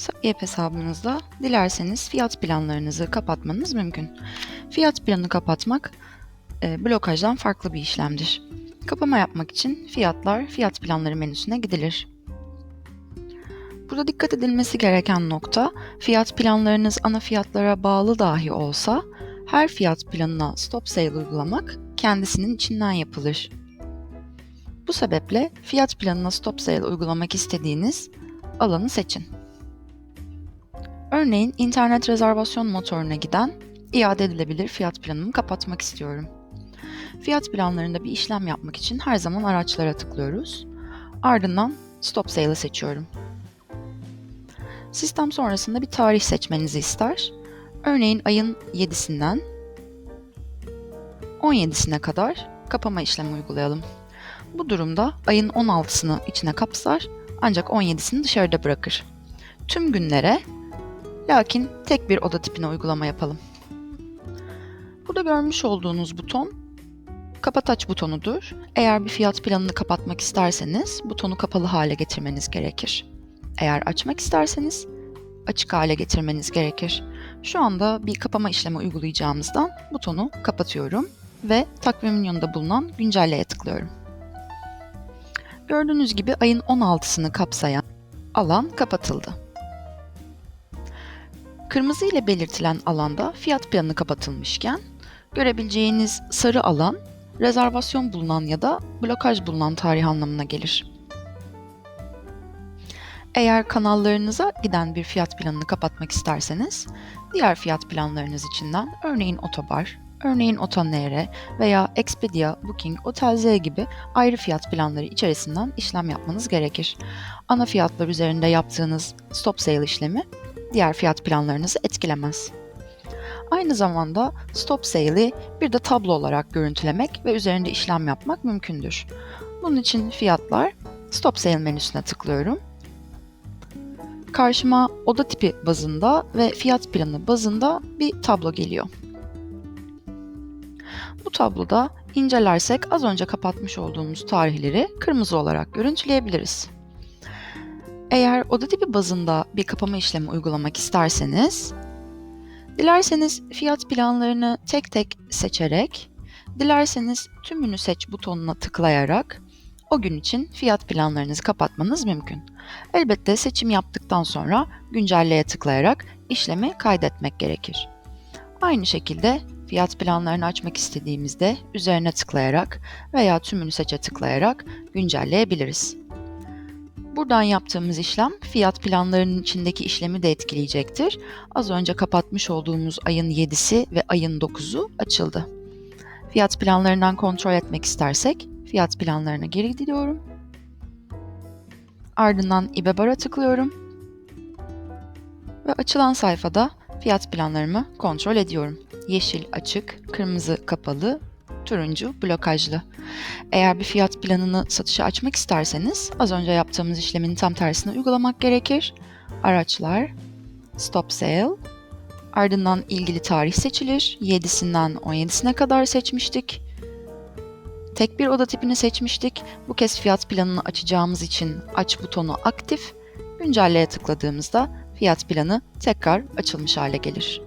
Sapiyep hesabınızda dilerseniz fiyat planlarınızı kapatmanız mümkün. Fiyat planı kapatmak e, blokajdan farklı bir işlemdir. Kapama yapmak için fiyatlar, fiyat planları menüsüne gidilir. Burada dikkat edilmesi gereken nokta, fiyat planlarınız ana fiyatlara bağlı dahi olsa, her fiyat planına stop sale uygulamak kendisinin içinden yapılır. Bu sebeple fiyat planına stop sale uygulamak istediğiniz alanı seçin. Örneğin internet rezervasyon motoruna giden iade edilebilir fiyat planımı kapatmak istiyorum. Fiyat planlarında bir işlem yapmak için her zaman araçlara tıklıyoruz. Ardından stop sale'ı seçiyorum. Sistem sonrasında bir tarih seçmenizi ister. Örneğin ayın 7'sinden 17'sine kadar kapama işlemi uygulayalım. Bu durumda ayın 16'sını içine kapsar ancak 17'sini dışarıda bırakır. Tüm günlere lakin tek bir oda tipine uygulama yapalım. Burada görmüş olduğunuz buton kapat aç butonudur. Eğer bir fiyat planını kapatmak isterseniz butonu kapalı hale getirmeniz gerekir. Eğer açmak isterseniz açık hale getirmeniz gerekir. Şu anda bir kapama işlemi uygulayacağımızdan butonu kapatıyorum ve takvimin yanında bulunan güncelleye tıklıyorum. Gördüğünüz gibi ayın 16'sını kapsayan alan kapatıldı. Kırmızı ile belirtilen alanda fiyat planı kapatılmışken görebileceğiniz sarı alan rezervasyon bulunan ya da blokaj bulunan tarih anlamına gelir. Eğer kanallarınıza giden bir fiyat planını kapatmak isterseniz, diğer fiyat planlarınız içinden örneğin Otobar, örneğin Otanere veya Expedia, Booking, Otel.z gibi ayrı fiyat planları içerisinden işlem yapmanız gerekir. Ana fiyatlar üzerinde yaptığınız stop sale işlemi diğer fiyat planlarınızı etkilemez. Aynı zamanda stop sale'i bir de tablo olarak görüntülemek ve üzerinde işlem yapmak mümkündür. Bunun için fiyatlar stop sale menüsüne tıklıyorum. Karşıma oda tipi bazında ve fiyat planı bazında bir tablo geliyor. Bu tabloda incelersek az önce kapatmış olduğumuz tarihleri kırmızı olarak görüntüleyebiliriz. Eğer oda tipi bazında bir kapama işlemi uygulamak isterseniz, dilerseniz fiyat planlarını tek tek seçerek, dilerseniz tümünü seç butonuna tıklayarak o gün için fiyat planlarınızı kapatmanız mümkün. Elbette seçim yaptıktan sonra güncelleye tıklayarak işlemi kaydetmek gerekir. Aynı şekilde fiyat planlarını açmak istediğimizde üzerine tıklayarak veya tümünü seçe tıklayarak güncelleyebiliriz. Buradan yaptığımız işlem fiyat planlarının içindeki işlemi de etkileyecektir. Az önce kapatmış olduğumuz ayın 7'si ve ayın 9'u açıldı. Fiyat planlarından kontrol etmek istersek fiyat planlarına geri gidiyorum. Ardından İBEBAR'a tıklıyorum. Ve açılan sayfada fiyat planlarımı kontrol ediyorum. Yeşil açık, kırmızı kapalı, turuncu blokajlı. Eğer bir fiyat planını satışa açmak isterseniz az önce yaptığımız işlemin tam tersini uygulamak gerekir. Araçlar, stop sale, ardından ilgili tarih seçilir. 7'sinden 17'sine kadar seçmiştik. Tek bir oda tipini seçmiştik. Bu kez fiyat planını açacağımız için aç butonu aktif. Güncelleye tıkladığımızda fiyat planı tekrar açılmış hale gelir.